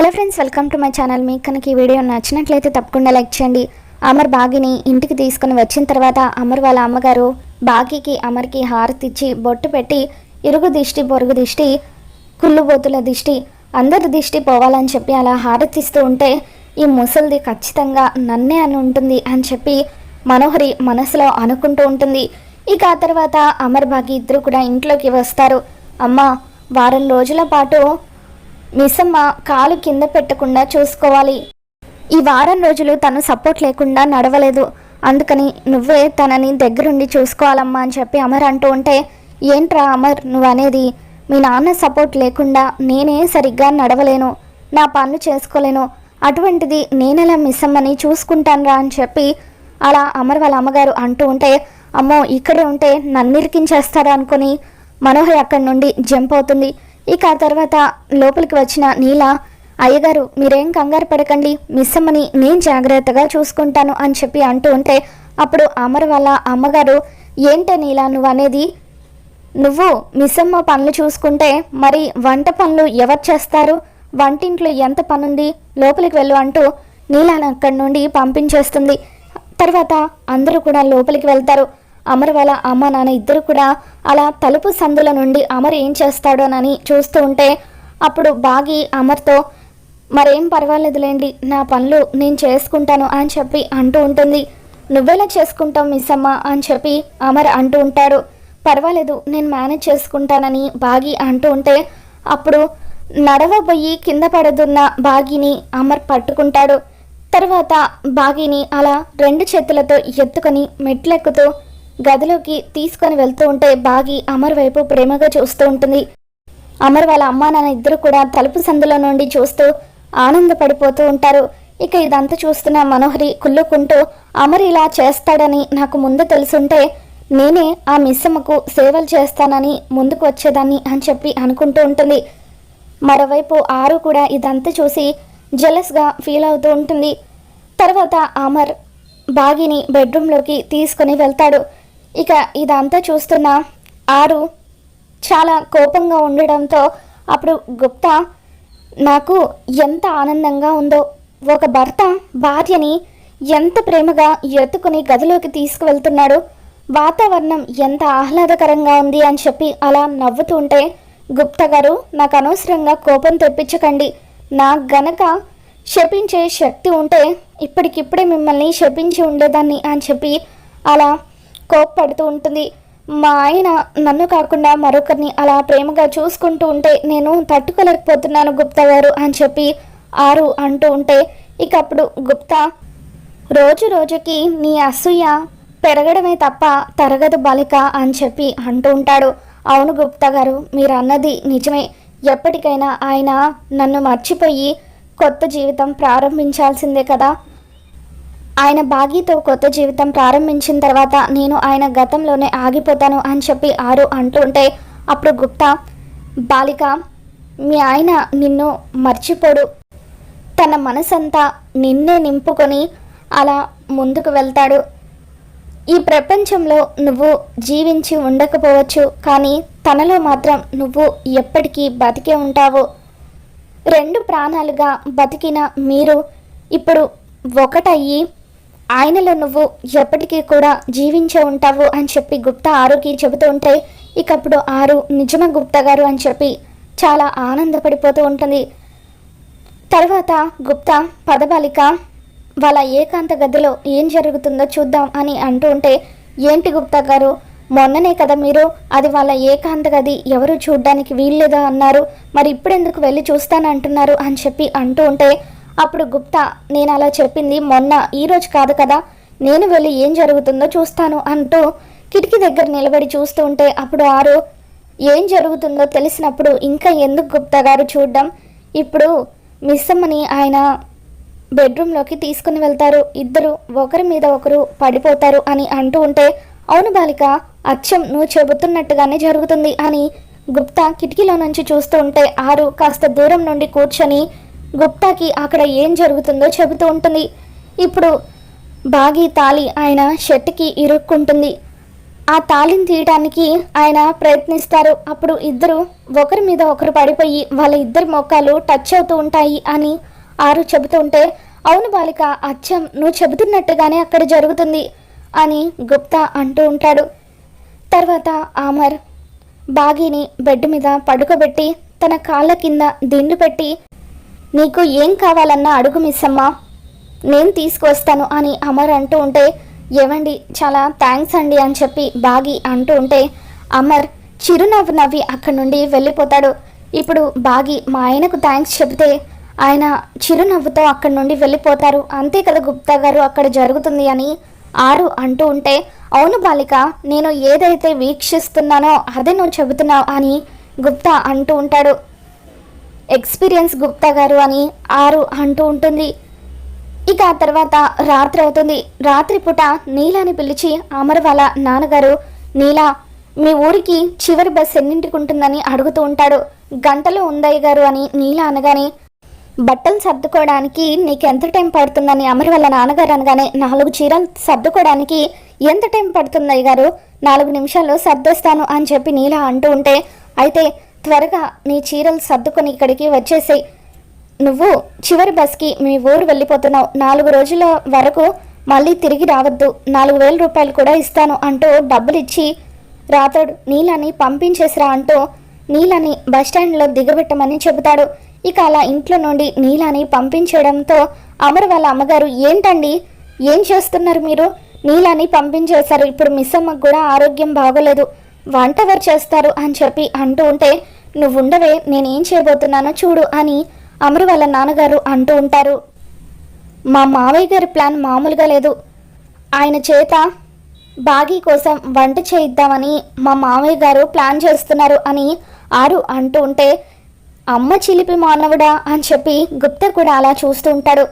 Hello friends welcome to my channel. మీకు కనుక ఈ వీడియో నచ్చినట్లయితే తప్పకుండా లైక్ చేయండి. అమర్ బాగిని ఇంటికి తీసుకుని వచ్చిన తర్వాత అమర్ వాళ్ళ అమ్మగారు బాగికి అమర్కి హారతి ఇచ్చి బొట్టు పెట్టి ఇరుగు దిష్టి పొరుగు దిష్టి కుళ్ళుబోతుల దిష్టి అందరి దిష్టి పోవాలని చెప్పి అలా హారతిస్తూ ఉంటే ఈ ముసలిది ఖచ్చితంగా నన్నే అని ఉంటుంది అని చెప్పి మనోహరి మనసులో అనుకుంటూ ఉంటుంది. ఇక ఆ తర్వాత అమర్ బాగి ఇద్దరు కూడా ఇంట్లోకి వస్తారు. అమ్మ వారం రోజుల పాటు మిస్సమ్మ కాలు కింద పెట్టకుండా చూసుకోవాలి. ఈ వారం రోజులు తను సపోర్ట్ లేకుండా నడవలేదు. అందుకని నువ్వే తనని దగ్గరుండి చూసుకోవాలమ్మా అని చెప్పి అమర్ అంటూ ఉంటే ఏంట్రా అమర్ నువ్వు అనేది మీ నాన్న సపోర్ట్ లేకుండా నేనే సరిగ్గా నడవలేను. నా పనులు చేసుకోలేను. అటువంటిది నేనెలా మిస్ అమ్మని చూసుకుంటానురా అని చెప్పి అలా అమర్ వాళ్ళ అమ్మగారు అంటూ ఉంటే అమ్మో ఇక్కడే ఉంటే నన్ను ఇరికించేస్తారా అనుకుని మనోహర్ అక్కడి నుండి జంప్ అవుతుంది. ఇక ఆ తర్వాత లోపలికి వచ్చిన నీల అయ్యగారు మీరేం కంగారు పడకండి. మిస్సమ్మని నేను జాగ్రత్తగా చూసుకుంటాను అని చెప్పి అంటూ ఉంటే అప్పుడు అమర్ వాళ్ళ అమ్మగారు ఏంటే నీలా నువ్వు అనేది నువ్వు మిస్సమ్మ పనులు చూసుకుంటే మరి వంట పనులు ఎవరు చేస్తారు? వంటింట్లో ఎంత పనుంది? లోపలికి వెళ్ళు అంటూ నీలాను అక్కడి నుండి పంపించేస్తుంది. తర్వాత అందరూ కూడా లోపలికి వెళ్తారు. అమర్ వాళ్ళ అమ్మ నాన్న ఇద్దరు కూడా అలా తలుపు సందుల నుండి అమర్ ఏం చేస్తాడోనని చూస్తూ ఉంటే అప్పుడు బాగి అమర్తో మరేం పర్వాలేదులేండి నా పనులు నేను చేసుకుంటాను అని చెప్పి అంటూ ఉంటుంది. నువ్వెలా చేసుకుంటావు మిస్ అమ్మ అని చెప్పి అమర్ అంటూ ఉంటాడు. పర్వాలేదు నేను మేనేజ్ చేసుకుంటానని బాగి అంటూ ఉంటే అప్పుడు నడవబోయి కింద పడుతున్న బాగిని అమర్ పట్టుకుంటాడు. తర్వాత బాగిని అలా రెండు చేతులతో ఎత్తుకొని మెట్లెక్కుతూ గదిలోకి తీసుకొని వెళ్తూ ఉంటే బాగి అమర్ వైపు ప్రేమగా చూస్తూ ఉంటుంది. అమర్ వాళ్ళ అమ్మా నాన్న ఇద్దరు కూడా తలుపు సందులో నుండి చూస్తూ ఆనందపడిపోతూ ఉంటారు. ఇక ఇదంతా చూస్తున్న మనోహరి కుళ్ళుకుంటూ అమర్ ఇలా చేస్తాడని నాకు ముందు తెలుసుంటే నేనే ఆ మిస్సమ్మకు సేవలు చేస్తానని ముందుకు వచ్చేదాన్ని అని చెప్పి అనుకుంటూ ఉంటుంది. మరోవైపు ఆరు కూడా ఇదంతా చూసి జెలస్గా ఫీల్ అవుతూ ఉంటుంది. తర్వాత అమర్ బాగిని బెడ్రూమ్లోకి తీసుకొని వెళ్తాడు. ఇక ఇదంతా చూస్తున్న ఆరు చాలా కోపంగా ఉండడంతో అప్పుడు గుప్తా నాకు ఎంత ఆనందంగా ఉందో ఒక భర్త భార్యని ఎంత ప్రేమగా ఎత్తుకుని గదిలోకి తీసుకువెళ్తున్నాడు వాతావరణం ఎంత ఆహ్లాదకరంగా ఉంది అని చెప్పి అలా నవ్వుతూ ఉంటే గుప్తా గారు నాకు అనవసరంగా కోపం తెప్పించకండి. నాకు గనక శపించే శక్తి ఉంటే ఇప్పటికిప్పుడే మిమ్మల్ని శపించి ఉండేదాన్ని అని చెప్పి అలా కోప్పడుతూ ఉంటుంది. మా ఆయన నన్ను కాకుండా మరొకరిని అలా ప్రేమగా చూసుకుంటూ ఉంటే నేను తట్టుకోలేకపోతున్నాను గుప్తా గారు అని చెప్పి ఆరు అంటూ ఉంటే ఇక అప్పుడు గుప్తా రోజు రోజుకి నీ అసూయ పెరగడమే తప్ప తరగదు బాలిక అని చెప్పి అంటూ ఉంటాడు. అవును గుప్తా గారు మీరు అన్నది నిజమే. ఎప్పటికైనా ఆయన నన్ను మర్చిపోయి కొత్త జీవితం ప్రారంభించాల్సిందే కదా. ఆయన బాగీతో కొత్త జీవితం ప్రారంభించిన తర్వాత నేను ఆయన గతంలోనే ఆగిపోతాను అని చెప్పి ఆరు అంటుంటే అప్పుడు గుప్తా బాలిక మీ ఆయన నిన్ను మర్చిపోడు. తన మనసంతా నిన్నే నింపుకొని అలా ముందుకు వెళ్తాడు. ఈ ప్రపంచంలో నువ్వు జీవించి ఉండకపోవచ్చు కానీ తనలో మాత్రం నువ్వు ఎప్పటికీ బతికే ఉంటావు. రెండు ప్రాణాలుగా బతికిన మీరు ఇప్పుడు ఒకటయ్యి ఆయనలో నువ్వు ఎప్పటికీ కూడా జీవించే ఉంటావు అని చెప్పి గుప్తా ఆరుకి చెబుతూ ఉంటే ఇకప్పుడు ఆరు నిజమ గుప్తా గారు అని చెప్పి చాలా ఆనందపడిపోతూ ఉంటుంది. తర్వాత గుప్తా పదబాలిక వాళ్ళ ఏకాంత గదిలో ఏం జరుగుతుందో చూద్దాం అని అంటూ ఉంటే ఏంటి గుప్తా గారు? మొన్ననే కదా మీరు అది వాళ్ళ ఏకాంత గది ఎవరు చూడ్డానికి వీల్లేదా అన్నారు. మరి ఇప్పుడెందుకు వెళ్ళి చూస్తానంటున్నారు అని చెప్పి అంటూ ఉంటే అప్పుడు గుప్తా నేను అలా చెప్పింది మొన్న ఈరోజు కాదు కదా. నేను వెళ్ళి ఏం జరుగుతుందో చూస్తాను అంటూ కిటికీ దగ్గర నిలబడి చూస్తూ ఉంటే అప్పుడు ఆరు ఏం జరుగుతుందో తెలిసినప్పుడు ఇంకా ఎందుకు గుప్తా గారు చూడడం? ఇప్పుడు మిస్ అమ్మని ఆయన బెడ్రూమ్లోకి తీసుకుని వెళ్తారు. ఇద్దరు ఒకరి మీద ఒకరు పడిపోతారు అని అంటూ ఉంటే అవును బాలిక అచ్చం నువ్వు చెబుతున్నట్టుగానే జరుగుతుంది అని గుప్తా కిటికీలో నుంచి చూస్తూ ఉంటే ఆరు కాస్త దూరం నుండి కూర్చొని గుప్తాకి అక్కడ ఏం జరుగుతుందో చెబుతూ ఉంటుంది. ఇప్పుడు బాగి తాలి ఆయన షర్ట్కి ఇరుక్కుంటుంది. ఆ తాళిని తీయడానికి ఆయన ప్రయత్నిస్తారు. అప్పుడు ఇద్దరు ఒకరి మీద ఒకరు పడిపోయి వాళ్ళ ఇద్దరి మొక్కలు టచ్ అవుతూ ఉంటాయి అని ఆరు చెబుతూ ఉంటే అవును బాలిక అచ్చం నువ్వు చెబుతున్నట్టుగానే అక్కడ జరుగుతుంది అని గుప్తా అంటూ ఉంటాడు. తర్వాత ఆమర్ బాగీని బెడ్ మీద పడుకోబెట్టి తన కాళ్ళ కింద దిండు పెట్టి నీకు ఏం కావాలన్నా అడుగు మిస్సమ్మా. నేను తీసుకొస్తాను అని అమర్ అంటూ ఉంటే ఏవండి చాలా థ్యాంక్స్ అండి అని చెప్పి బాగి అంటూ ఉంటే అమర్ చిరునవ్వు నవ్వి అక్కడి నుండి వెళ్ళిపోతాడు. ఇప్పుడు బాగి మా ఆయనకు థ్యాంక్స్ చెబితే ఆయన చిరునవ్వుతో అక్కడి నుండి వెళ్ళిపోతారు. అంతే కదా గుప్తా గారు అక్కడ జరుగుతుంది అని ఆరు అంటూ ఉంటే అవును బాలిక నేను ఏదైతే వీక్షిస్తున్నానో అదే నువ్వు చెబుతున్నావు అని గుప్తా అంటూ ఉంటాడు. ఎక్స్పీరియన్స్ గుప్తా గారు అని ఆరు అంటూ ఉంటుంది. ఇక ఆ తర్వాత రాత్రి అవుతుంది. రాత్రి పూట నీలాని పిలిచి అమర్ వాళ్ళ నాన్నగారు నీలా మీ ఊరికి చివరి బస్ ఎన్నింటికి ఉంటుందని అడుగుతూ ఉంటాడు. గంటలో ఉందయ్య గారు అని నీలా అనగానే బట్టలు సర్దుకోవడానికి నీకు ఎంత టైం పడుతుందని అమర్ వాళ్ళ నాన్నగారు అనగానే నాలుగు చీరలు సర్దుకోవడానికి ఎంత టైం పడుతుంది అయ్య గారు? నాలుగు నిమిషాల్లో సర్దొస్తాను అని చెప్పి నీలా అంటూ ఉంటే అయితే త్వరగా నీ చీరలు సర్దుకొని ఇక్కడికి వచ్చేసేయి. నువ్వు చివరి బస్కి మీ ఊరు వెళ్ళిపోతున్నావు. నాలుగు రోజుల వరకు మళ్ళీ తిరిగి రావద్దు. నాలుగు వేల రూపాయలు కూడా ఇస్తాను అంటూ డబ్బులు ఇచ్చి రాతోడు నీలని పంపించేసిరా అంటూ నీలని బస్టాండ్లో దిగబెట్టమని చెబుతాడు. ఇక అలా ఇంట్లో నుండి నీలాని పంపించడంతో అమర్ వాళ్ళ అమ్మగారు ఏంటండి? ఏం చేస్తున్నారు మీరు? నీలాని పంపించేశారు. ఇప్పుడు మిస్ అమ్మకు కూడా ఆరోగ్యం బాగోలేదు. వంట ఎవరు చేస్తారు అని చెప్పి అంటూ ఉంటే నువ్వు ఉండవే నేనేం చేయబోతున్నానో చూడు అని అమరు వాళ్ళ నాన్నగారు అంటూ ఉంటారు. మా మావయ్య గారి ప్లాన్ మామూలుగా లేదు. ఆయన చేత బాగీ కోసం వంట చేయిద్దామని మా మావయ్య గారు ప్లాన్ చేస్తున్నారు అని ఆరు అంటూ ఉంటే అమ్మ చిలిపి మానవుడా అని చెప్పి గుప్త కూడా అలా చూస్తూ ఉంటాడు.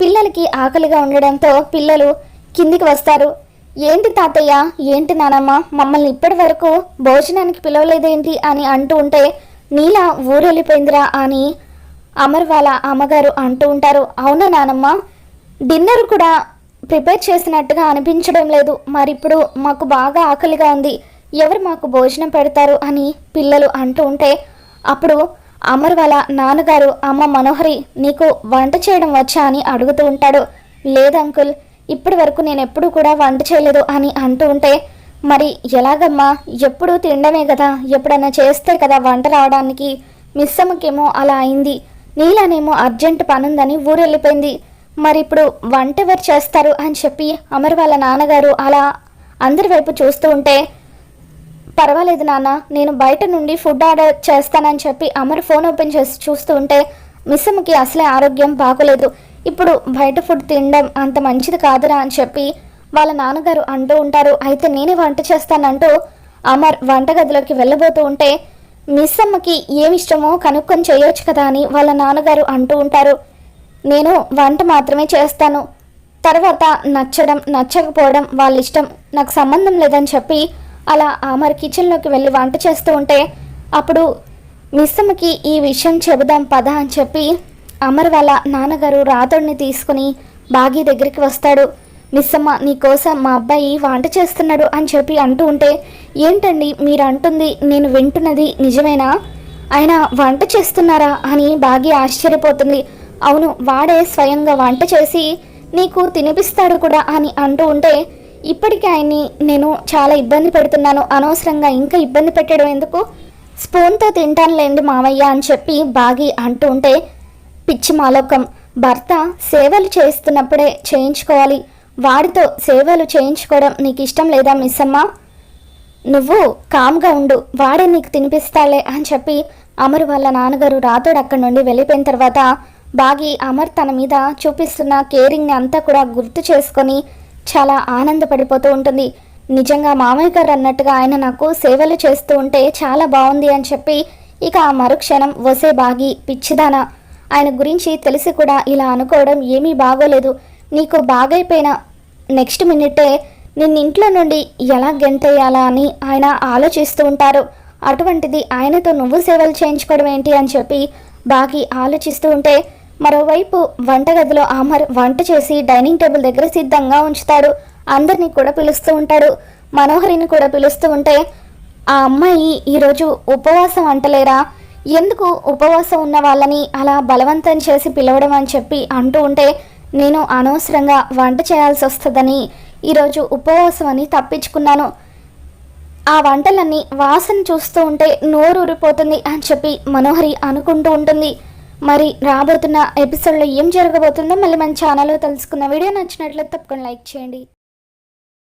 పిల్లలకి ఆకలిగా ఉండడంతో పిల్లలు కిందికి వస్తారు. ఏంటి తాతయ్య? ఏంటి నానమ్మ? మమ్మల్ని ఇప్పటి వరకు భోజనానికి పిలవలేదేంటి? అని అంటూ ఉంటే నీలా ఊరెళ్ళిపోయిందిరా అని అమర్ వాళ్ళ అమ్మగారు అంటూ ఉంటారు. అవునా నానమ్మ? డిన్నర్ కూడా ప్రిపేర్ చేసినట్టుగా అనిపించడం లేదు. మరి ఇప్పుడు మాకు బాగా ఆకలిగా ఉంది. ఎవరు మాకు భోజనం పెడతారు? అని పిల్లలు అంటూ ఉంటే అప్పుడు అమర్ వాళ్ళ నాన్నగారు అమ్మ మనోహరి నీకు వంట చేయడం వచ్చా? అని అడుగుతూ ఉంటాడు. లేదు అంకుల్. ఇప్పటి వరకు నేను ఎప్పుడూ కూడా వంట చేయలేదు అని అంటూ ఉంటే మరి ఎలాగమ్మా? ఎప్పుడు తినడమే కదా. ఎప్పుడైనా చేస్తే కదా వంట రావడానికి. మిస్ అమ్మకేమో అలా అయింది. నీలానేమో అర్జెంట్ పనుందని ఊరెళ్ళిపోయింది. మరి ఇప్పుడు వంట ఎవరు చేస్తారు అని చెప్పి అమర్ వాళ్ళ నాన్నగారు అలా అందరి వైపు చూస్తూ ఉంటే పర్వాలేదు నాన్న నేను బయట నుండి ఫుడ్ ఆర్డర్ చేస్తానని చెప్పి అమర్ ఫోన్ ఓపెన్ చేసి చూస్తూ ఉంటే మిస్సమ్మకి అసలే ఆరోగ్యం బాగోలేదు. ఇప్పుడు బయట ఫుడ్ తినడం అంత మంచిది కాదురా అని చెప్పి వాళ్ళ నాన్నగారు అంటూ ఉంటారు. అయితే నేనే వంట చేస్తానంటూ అమర్ వంటగదిలోకి వెళ్ళబోతూ ఉంటే మిస్ అమ్మకి ఏమి ఇష్టమో కనుక్కొని చేయొచ్చు కదా అని వాళ్ళ నాన్నగారు అంటూ ఉంటారు. నేను వంట మాత్రమే చేస్తాను. తర్వాత నచ్చడం నచ్చకపోవడం వాళ్ళ ఇష్టం. నాకు సంబంధం లేదని చెప్పి అలా ఆమర్ కిచెన్లోకి వెళ్ళి వంట చేస్తూ ఉంటే అప్పుడు మిస్సమ్మకి ఈ విషయం చెబుదాం పద అని చెప్పి అమర్ వాళ్ళ నాన్నగారు రాతోడిని తీసుకుని బాగీ దగ్గరికి వస్తాడు. మిస్సమ్మ నీకోసం మా అబ్బాయి వంట చేస్తున్నాడు అని చెప్పి అంటూ ఉంటే ఏంటండి మీరు అంటుంది నేను వింటున్నది నిజమేనా? ఆయన వంట చేస్తున్నారా? అని బాగి ఆశ్చర్యపోతుంది. అవును వాడే స్వయంగా వంట చేసి నీకు తినిపిస్తాడు కూడా అని అంటూ ఉంటే ఇప్పటికే ఆయన్ని నేను చాలా ఇబ్బంది పెడుతున్నాను. అనవసరంగా ఇంకా ఇబ్బంది పెట్టడం ఎందుకు? స్పూన్తో తింటానులేండి మావయ్య అని చెప్పి బాగి అంటూ ఉంటే పిచ్చి మాలోకం. భర్త సేవలు చేస్తున్నప్పుడే చేయించుకోవాలి. వాడితో సేవలు చేయించుకోవడం నీకు ఇష్టం లేదా మిస్ అమ్మ నువ్వు కామ్గా ఉండు. వాడే నీకు తినిపిస్తాలే అని చెప్పి అమర్ వాళ్ళ నాన్నగారు రాతోడు అక్కడి నుండి వెళ్ళిపోయిన తర్వాత బాగి అమర్ తన మీద చూపిస్తున్న కేరింగ్ని అంతా కూడా గుర్తు చేసుకొని చాలా ఆనందపడిపోతూ ఉంటుంది. నిజంగా మామయ్య గారు అన్నట్టుగా ఆయన నాకు సేవలు చేస్తూ ఉంటే చాలా బాగుంది అని చెప్పి ఇక ఆ మరుక్షణం వసే బాగి పిచ్చిదానా ఆయన గురించి తెలిసి కూడా ఇలా అనుకోవడం ఏమీ బాగోలేదు. నీకు బాగైపోయిన నెక్స్ట్ మినిటే నిన్నింట్లో నుండి ఎలా గెంతేయాలా అని ఆయన ఆలోచిస్తూ ఉంటారు. అటువంటిది ఆయనతో నువ్వు సేవలు చేయించుకోవడం ఏంటి అని చెప్పి బాగి ఆలోచిస్తూ ఉంటే మరోవైపు వంటగదిలో ఆమర్ వంట చేసి డైనింగ్ టేబుల్ దగ్గర సిద్ధంగా ఉంచుతాడు. అందరినీ కూడా పిలుస్తూ ఉంటాడు. మనోహరిని కూడా పిలుస్తూ ఉంటే ఆ అమ్మాయి ఈరోజు ఉపవాసం అంటలేరా? ఎందుకు ఉపవాసం ఉన్న వాళ్ళని అలా బలవంతం చేసి పిలవడం అని చెప్పి అంటూ ఉంటే నేను అనవసరంగా వంట చేయాల్సి వస్తుందని ఈరోజు ఉపవాసం అని తప్పించుకున్నాను. ఆ వంటలన్నీ వాసన చూస్తూ ఉంటే నోరు ఊరిపోతుంది అని చెప్పి మనోహరి అనుకుంటూ ఉంటుంది. మరి రాబోతున్న ఎపిసోడ్లో ఏం జరగబోతుందో మళ్ళీ మన ఛానల్లో తెలుసుకున్న వీడియో నచ్చినట్లయితే తప్పకుండా లైక్ చేయండి.